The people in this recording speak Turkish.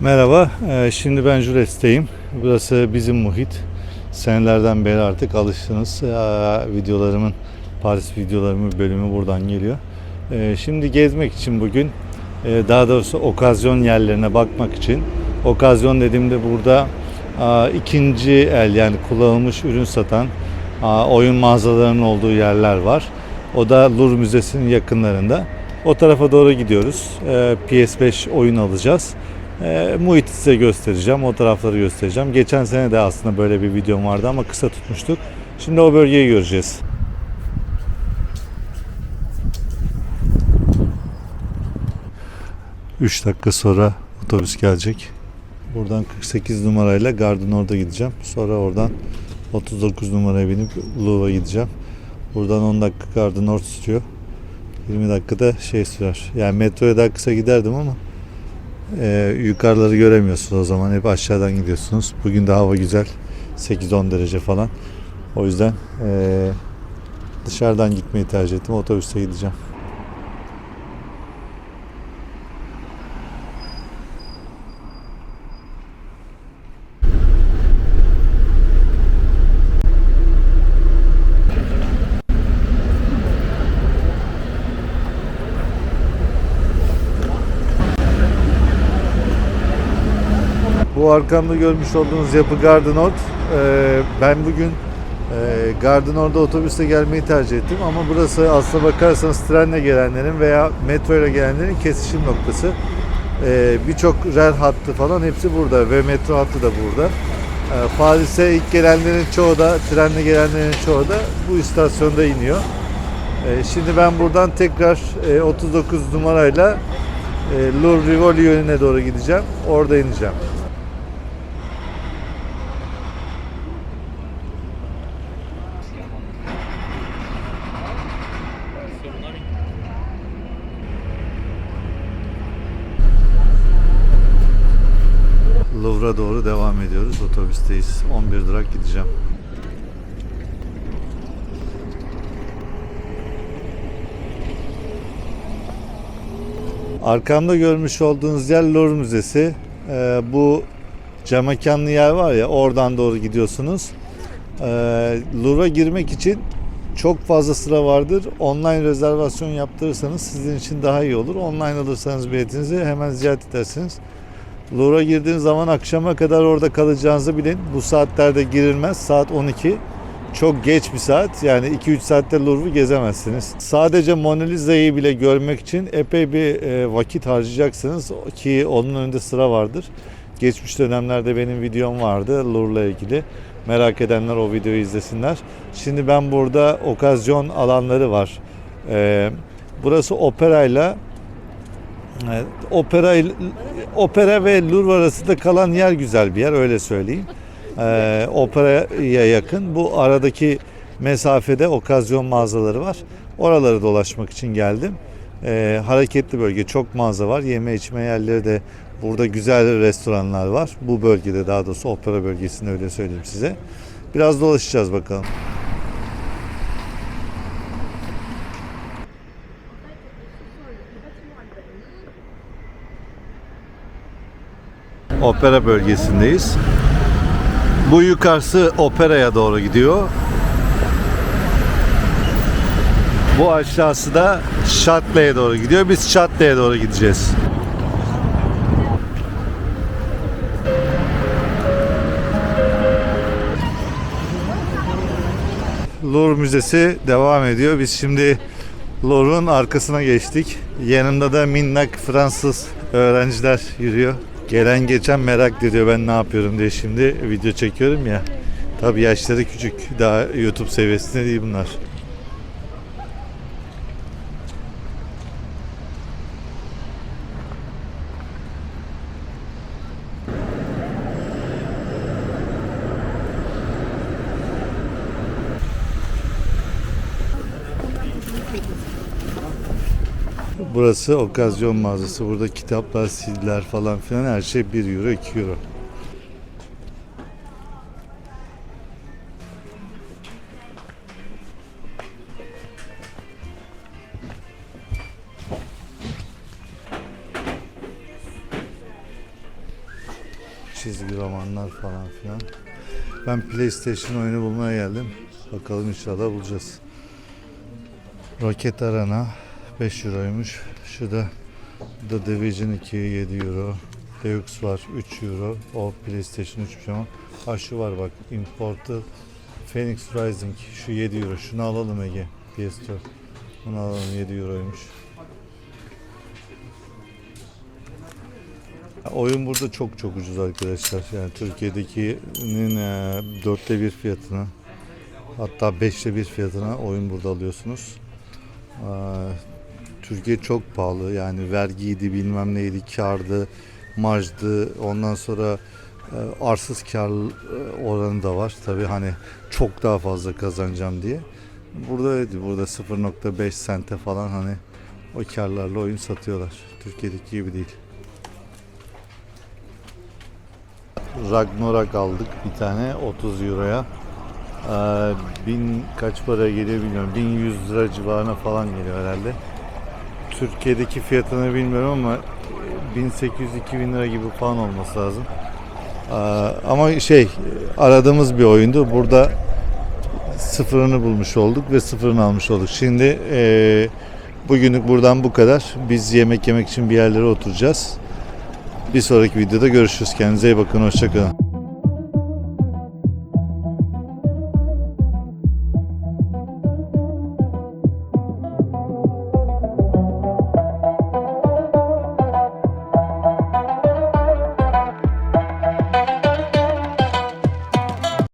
Merhaba, ee, şimdi ben Jures'teyim. Burası bizim muhit. Senelerden beri artık alıştınız. Ee, Videolarımın, Paris videolarımın bölümü buradan geliyor. Ee, Şimdi gezmek için bugün, e, daha doğrusu okazyon yerlerine bakmak için, okazyon dediğimde burada ikinci el yani kullanılmış ürün satan oyun mağazalarının olduğu yerler var. O da Louvre Müzesi'nin yakınlarında. O tarafa doğru gidiyoruz. Ee, PS5 oyun alacağız. E, muhiti size göstereceğim. O tarafları göstereceğim. Geçen sene de aslında böyle bir videom vardı ama kısa tutmuştuk. Şimdi o bölgeyi göreceğiz. Üç dakika sonra otobüs gelecek. Buradan 48 numarayla Garden orada gideceğim. Sonra oradan 39 numaraya binip Louvre'a gideceğim. Buradan 10 dakika Garden Nord sürüyor. 20 dakikada şey sürer. Yani metroya daha kısa giderdim ama ee, yukarıları göremiyorsunuz o zaman hep aşağıdan gidiyorsunuz. Bugün de hava güzel. 8-10 derece falan. O yüzden ee, dışarıdan gitmeyi tercih ettim. Otobüste gideceğim. Arkamda görmüş olduğunuz yapı Garden Nord. Ee, ben bugün e, Garden otobüste gelmeyi tercih ettim ama burası aslına bakarsanız trenle gelenlerin veya metro ile gelenlerin kesişim noktası. Ee, Birçok rel hattı falan hepsi burada ve metro hattı da burada. Ee, Paris'e ilk gelenlerin çoğu da trenle gelenlerin çoğu da bu istasyonda iniyor. Ee, Şimdi ben buradan tekrar e, 39 numarayla e, Louvre Rivoli yönüne doğru gideceğim. Orada ineceğim. Louvre'a doğru devam ediyoruz. Otobüsteyiz. 11 durak gideceğim. Arkamda görmüş olduğunuz yer Louvre Müzesi. Ee, bu cam mekanlı yer var ya oradan doğru gidiyorsunuz. Ee, Louvre'a girmek için çok fazla sıra vardır. Online rezervasyon yaptırırsanız sizin için daha iyi olur. Online alırsanız biletinizi hemen ziyaret edersiniz. Louvre'a girdiğiniz zaman akşama kadar orada kalacağınızı bilin. Bu saatlerde girilmez. Saat 12. Çok geç bir saat. Yani 2-3 saatte Louvre'u gezemezsiniz. Sadece Mona Lisa'yı bile görmek için epey bir e, vakit harcayacaksınız ki onun önünde sıra vardır. Geçmiş dönemlerde benim videom vardı Louvre'la ilgili. Merak edenler o videoyu izlesinler. Şimdi ben burada okazyon alanları var. E, burası operayla Evet, opera opera ve Louvre arasında kalan yer güzel bir yer öyle söyleyeyim. Ee, operaya yakın. Bu aradaki mesafede okazyon mağazaları var. Oraları dolaşmak için geldim. Ee, hareketli bölge çok mağaza var. Yeme içme yerleri de burada güzel restoranlar var. Bu bölgede daha doğrusu opera bölgesinde öyle söyleyeyim size. Biraz dolaşacağız bakalım. Opera bölgesindeyiz. Bu yukarısı operaya doğru gidiyor. Bu aşağısı da Şatle'ye doğru gidiyor. Biz Şatle'ye doğru gideceğiz. Louvre Müzesi devam ediyor. Biz şimdi Louvre'un arkasına geçtik. Yanında da minnak Fransız öğrenciler yürüyor. Gelen geçen merak ediyor ben ne yapıyorum diye şimdi video çekiyorum ya. Tabii yaşları küçük. Daha YouTube seviyesinde değil bunlar. Burası okazyon mağazası. Burada kitaplar, CD'ler falan filan her şey 1 euro 2 euro. çizgi romanlar falan filan. Ben PlayStation oyunu bulmaya geldim. Bakalım inşallah bulacağız. Rocket Arena 5 euroymuş. Şu da The Division 2 7 euro. Deus var 3 euro. O PlayStation 3 ama. Ha şu var bak Imported Phoenix Rising şu 7 euro. Şunu alalım Ege. PS4. Bunu alalım 7 euroymuş. Oyun burada çok çok ucuz arkadaşlar. Yani Türkiye'dekinin e, dörtte bir fiyatına hatta beşte bir fiyatına oyun burada alıyorsunuz. Ee, Türkiye çok pahalı yani vergiydi bilmem neydi kardı marjdı ondan sonra e, arsız kar e, oranı da var tabi hani çok daha fazla kazanacağım diye. Burada burada 0.5 sente falan hani o karlarla oyun satıyorlar. Türkiye'deki gibi değil. Ragnarok aldık bir tane 30 euroya. Ee, bin kaç para geliyor bilmiyorum. 1100 lira civarına falan geliyor herhalde. Türkiye'deki fiyatını bilmiyorum ama 1800-2000 lira gibi falan olması lazım. Ama şey aradığımız bir oyundu. Burada sıfırını bulmuş olduk ve sıfırını almış olduk. Şimdi e, bugünlük buradan bu kadar. Biz yemek yemek için bir yerlere oturacağız. Bir sonraki videoda görüşürüz. Kendinize iyi bakın. Hoşçakalın.